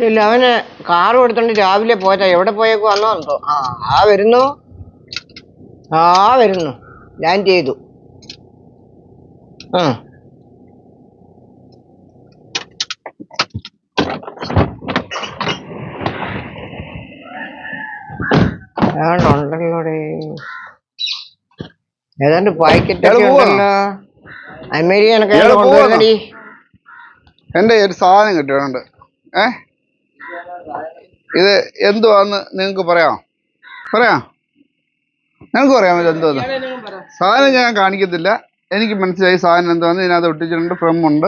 ഇല്ല അവന് കാർ കൊടുത്തോണ്ട് രാവിലെ പോയതാ. എവിടെ പോയേക്കു വന്നോ എന്തോ. ആ ആ വരുന്നു. ആ വരുന്നു. ലാൻഡ് ചെയ്തു. ആ. ഉണ്ടല്ലോടെ? ഏതാണ്ട് പാക്കറ്റ്? ഉണ്ടല്ലോ. അമേരി എനക്ക് ഇയാൾ ഒരു സാധനം കിട്ടിയിട്ടുണ്ട്. ഏ? ഇത് എന്തുവാന്ന് നിങ്ങൾക്ക് പറയാം പറയാം. നിങ്ങൾക്ക് പറയാമോ ഇത് എന്തുവാന്ന്. സാധനം ഞാൻ കാണിക്കത്തില്ല. എനിക്ക് മനസ്സിലായി സാധനം എന്തുവാന്ന്. ഇതിനകത്ത് ഒട്ടിച്ചിട്ടുണ്ട് ഫ്രം ഉണ്ട്.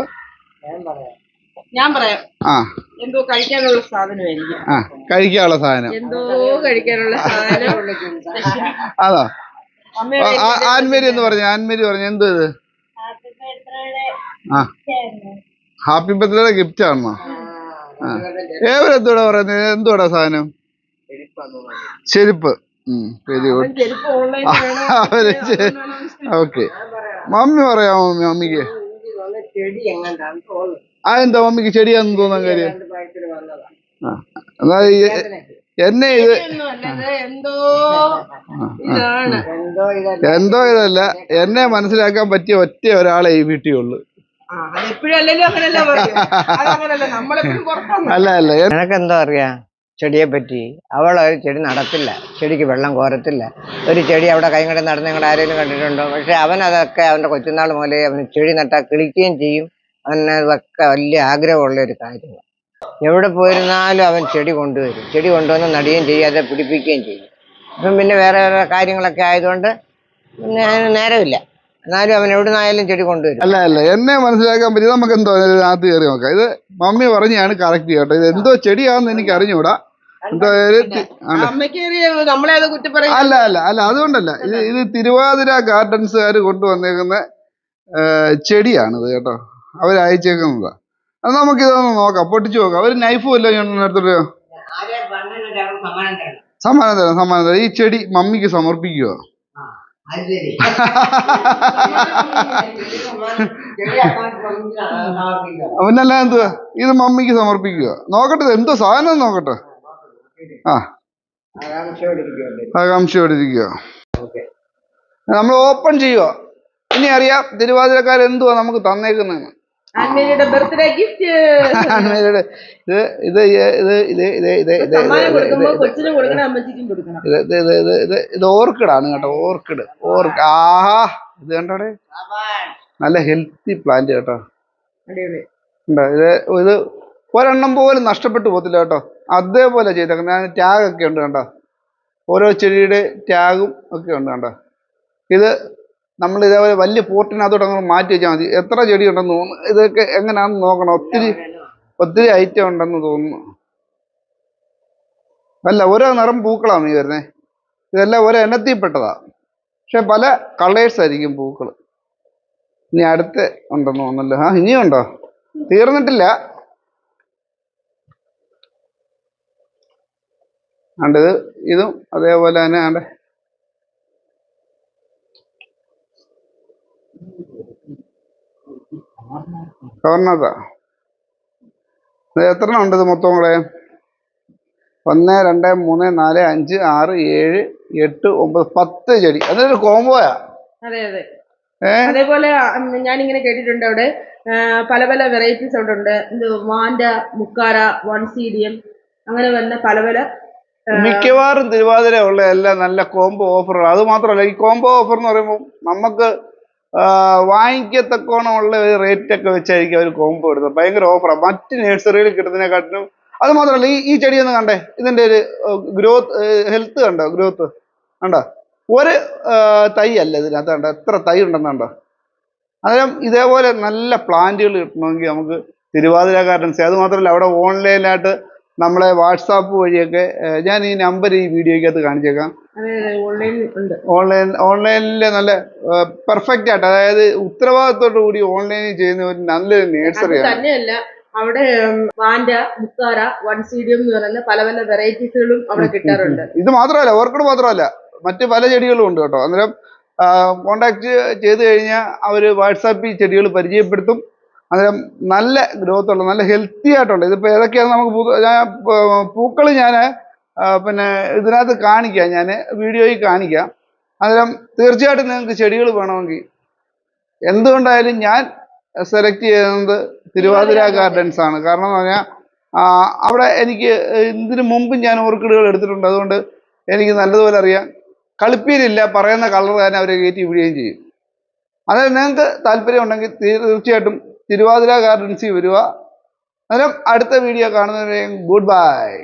ഞാൻ പറയാം. ആ. എന്തോ കഴിക്കാനുള്ള സാധനമായിരിക്കും. ആ കഴിക്കാനുള്ള സാധനം. എന്തോ കഴിക്കാനുള്ള സാധനം അതാ. ആൻമേരി എന്ന് പറഞ്ഞു ആൻമേരി പറഞ്ഞു എന്തോ ഇത്? ആ. ഹാപ്പി ബർത്ത്ഡേ ഗിഫ്റ്റ് ആണോ ഏവരെന്തോടാ പറയുന്നത് എന്തോടാ സാധനം? ചെരുപ്പ്. ഓക്കെ. മമ്മി പറയാമോ മമ്മി? മമ്മിക്ക്? അതെന്താ മമ്മിക്ക് ചെടിയാന്ന് തോന്നാൻ കാര്യം? എന്നാ എന്നെ ഇത് എന്തോ ഇതല്ല. എന്നെ മനസ്സിലാക്കാൻ പറ്റിയ ഒറ്റ ഒരാളെ ഈ വീട്ടിലുള്ളൂ അല്ല അല്ല നിനക്ക് നിനക്കെന്തോ അറിയാം? ചെടിയെ പറ്റി. അവൾ ഒരു ചെടി നടത്തില്ല. ചെടിക്ക് വെള്ളം കോരത്തില്ല. ഒരു ചെടി അവിടെ കൈകടെ നടന്ന് നിങ്ങൾ ആരെങ്കിലും കണ്ടിട്ടുണ്ടോ? പക്ഷെ അവൻ അതൊക്കെ അവന്റെ കൊച്ചുനാൾ മുതലേ അവന് ചെടി നട്ടാൽ കിളിക്കുകയും ചെയ്യും. അവന് അതൊക്കെ വലിയ ആഗ്രഹമുള്ള ഒരു കാര്യമാണ്. എവിടെ പോയിരുന്നാലും അവൻ ചെടി കൊണ്ടുവരും. ചെടി കൊണ്ടുവന്ന് നടുകയും ചെയ്യും അതെ പിടിപ്പിക്കുകയും ചെയ്യും. അപ്പം പിന്നെ വേറെ വേറെ കാര്യങ്ങളൊക്കെ ആയതുകൊണ്ട് പിന്നെ അതിന് നേരമില്ല. എന്നാലും അവൻ എവിടെ നിന്നായാലും ചെടി കൊണ്ടുവരും. അല്ല അല്ല. എന്നെ മനസ്സിലാക്കാൻ പറ്റി നമുക്ക് എന്തോ അതിനകത്ത് കയറി നോക്കാം. ഇത് മമ്മി പറഞ്ഞാണ് കറക്റ്റ് കേട്ടോ. ഇത് എന്തോ ചെടിയാണെന്ന് എനിക്ക് അറിഞ്ഞൂടാ. എന്തോ അല്ല അല്ല അല്ല. അതുകൊണ്ടല്ല. ഇത് ഇത് തിരുവാതിര ഗാർഡൻസുകാർ കൊണ്ടുവന്നേക്കുന്ന ചെടിയാണിത് കേട്ടോ. അവരയച്ചേക്കുന്നതാ അത് നമുക്ക് ഇതൊന്ന് നോക്കാം. പൊട്ടിച്ചു നോക്കാം. അവർ നൈഫും ഇല്ല ഞാൻ എടുത്തിട്ട് സമ്മാനം തരാം സമ്മാനം തരാം. ഈ ചെടി മമ്മിക്ക് സമർപ്പിക്കുക അവനല്ല എന്തുവാ? ഇത് മമ്മിക്ക് സമർപ്പിക്കുക. നോക്കട്ടെ എന്തോ സാധനം നോക്കട്ടെ. ആ. ആകാംക്ഷയോടിരിക്കുക നമ്മൾ ഓപ്പൺ ചെയ്യുക. ഇനി അറിയാം തിരുവാതിരക്കാർ എന്തുവാ നമുക്ക് തന്നേക്കുന്നതെന്ന്. ബർത്ത്ഡേ ഗിഫ്റ്റ് ഇത് ഇത് ഇത് ഇത് ഇത് ഇത് ഇത് ഓർക്കിഡാണ് കേട്ടോ ഓർക്കിഡ് ഓർക്ക് ആഹാ ഇത് കണ്ടോടെ നല്ല ഹെൽത്തി പ്ലാന്റ് കേട്ടോ ഉണ്ടോ ഇത് ഇത് ഒരെണ്ണം പോലും നഷ്ടപ്പെട്ടു പോകത്തില്ല കേട്ടോ അതേപോലെ ചെയ്തേക്കുന്നത് ഞാൻ ടാഗ് ഒക്കെ ഉണ്ട് കണ്ടോ ഓരോ ചെടിയുടെ ടാഗും ഒക്കെ ഉണ്ട് കണ്ടോ ഇത് നമ്മൾ ഇതേപോലെ വലിയ പോട്ടിനകത്തോട്ട് അങ്ങ് മാറ്റി വെച്ചാൽ മതി. എത്ര ചെടി ഉണ്ടെന്ന് തോന്നുന്നു. ഇതൊക്കെ എങ്ങനെയാണെന്ന് നോക്കണം. ഒത്തിരി ഒത്തിരി ഐറ്റം ഉണ്ടെന്ന് തോന്നുന്നു. അല്ല ഓരോ നിറം പൂക്കളാണ് ഈ വരുന്നത് ഇതെല്ലാം ഓരോ എണ്ണത്തിൽപ്പെട്ടതാ പക്ഷെ പല കളേഴ്സ് ആയിരിക്കും പൂക്കൾ ഇനി അടുത്ത് ഉണ്ടെന്ന് തോന്നുന്നല്ലോ. ആ ഇനിയും ഉണ്ടോ? തീർന്നിട്ടില്ല. ആണ്ടത് ഇതും അതേപോലെ തന്നെ ആണ്ട് കവർണതാ ഇത് എത്ര ഉണ്ട് ഇത് മൊത്തം കൂടെ ഒന്ന് രണ്ട് മൂന്ന് നാല് അഞ്ച് ആറ് ഏഴ് എട്ട് ഒമ്പത് പത്ത് ചെടി. അതൊരു കോംബോയാ. അതെ അതെ. അതേപോലെ ഞാൻ ഇങ്ങനെ കേട്ടിട്ടുണ്ട് അവിടെ. പല പല വെറൈറ്റീസ് അവിടെ ഉണ്ട് വാൻഡ മുക്കാര വൺ സീഡിയം അങ്ങനെ വരുന്ന പല പല മിക്കവാറും തിരുവാതിര ഉള്ള എല്ലാം നല്ല കോംബോ ഓഫറുകൾ അത് മാത്രമല്ല ഈ കോംബോ ഓഫർ എന്ന് പറയുമ്പോൾ നമുക്ക് വാങ്ങിക്കത്തക്കോണമുള്ള ഒരു റേറ്റ് ഒക്കെ വെച്ചായിരിക്കും അവർ കോമ്പ് എടുത്തത്. ഭയങ്കര ഓഫറാണ് മറ്റ് നഴ്സറിയിൽ കിട്ടുന്നതിനെക്കാട്ടിലും അത് മാത്രമല്ല ഈ ഈ ചെടി കണ്ടേ? ഇതിന്റെ ഒരു ഗ്രോത്ത് ഹെൽത്ത് കണ്ടോ? ഗ്രോത്ത് കണ്ടോ? ഒരു തൈ അല്ല ഇതിനകത്ത് കണ്ടോ? എത്ര തൈ ഉണ്ടെന്ന് കണ്ടോ? അന്നേരം ഇതേപോലെ നല്ല പ്ലാന്റുകൾ കിട്ടണമെങ്കിൽ നമുക്ക് തിരുവാതിര ഗാർഡൻസ് അത് മാത്രമല്ല അവിടെ ഓൺലൈനായിട്ട് നമ്മളെ വാട്സാപ്പ് വഴിയൊക്കെ ഞാൻ ഈ നമ്പർ ഈ വീഡിയോയ്ക്കകത്ത് കാണിച്ചേക്കാം. ഓൺലൈൻ ഓൺലൈനിൽ നല്ല പെർഫെക്റ്റ് ആയിട്ട് അതായത് ഉത്തരവാദിത്തോടു കൂടി ഓൺലൈനിൽ ചെയ്യുന്ന ഒരു നല്ലൊരു നേഴ്സറിയാണ്. അവിടെ വാൻഡ മുക്കാറ വൺ സീഡിയം എന്ന് പറയുന്ന പല പല വെറൈറ്റീസുകളും അവിടെ കിട്ടാറുണ്ട്. ഇത് മാത്രമല്ല ഓർക്കിഡ് മാത്രമല്ല മറ്റു പല ചെടികളും ഉണ്ട് കേട്ടോ. അന്നേരം കോണ്ടാക്ട് ചെയ്ത് കഴിഞ്ഞാൽ അവർ വാട്സാപ്പിൽ ചെടികൾ പരിചയപ്പെടുത്തും. അന്നേരം നല്ല ഗ്രോത്ത് ഉള്ള നല്ല ഹെൽത്തി ആയിട്ടുണ്ട്. ഇതിപ്പോൾ ഏതൊക്കെയാണ് നമുക്ക് ഞാൻ പൂക്കൾ ഞാൻ പിന്നെ ഇതിനകത്ത് കാണിക്കാം. ഞാൻ വീഡിയോയിൽ കാണിക്കാം. അന്നേരം തീർച്ചയായിട്ടും നിങ്ങൾക്ക് ചെടികൾ വേണമെങ്കിൽ എന്തുകൊണ്ടായാലും ഞാൻ സെലക്ട് ചെയ്യുന്നത് തിരുവാതിര ഗാർഡൻസ് ആണ്. കാരണം എന്ന് പറഞ്ഞാൽ അവിടെ എനിക്ക് ഇതിനു മുമ്പും ഞാൻ ഓർക്കിഡുകൾ എടുത്തിട്ടുണ്ട്. അതുകൊണ്ട് എനിക്ക് നല്ലതുപോലെ അറിയാം. കളിപ്പീരില്ല പറയുന്ന കളർ തന്നെ അവരെ കയറ്റി വിടുകയും ചെയ്യും. അതായത് നിങ്ങൾക്ക് താല്പര്യം ഉണ്ടെങ്കിൽ തീർച്ചയായിട്ടും തിരുവാതിര ഗാർഡൻസിൽ വരിക അന്നേരം അടുത്ത വീഡിയോ കാണുന്നവരെയും ഗുഡ് ബൈ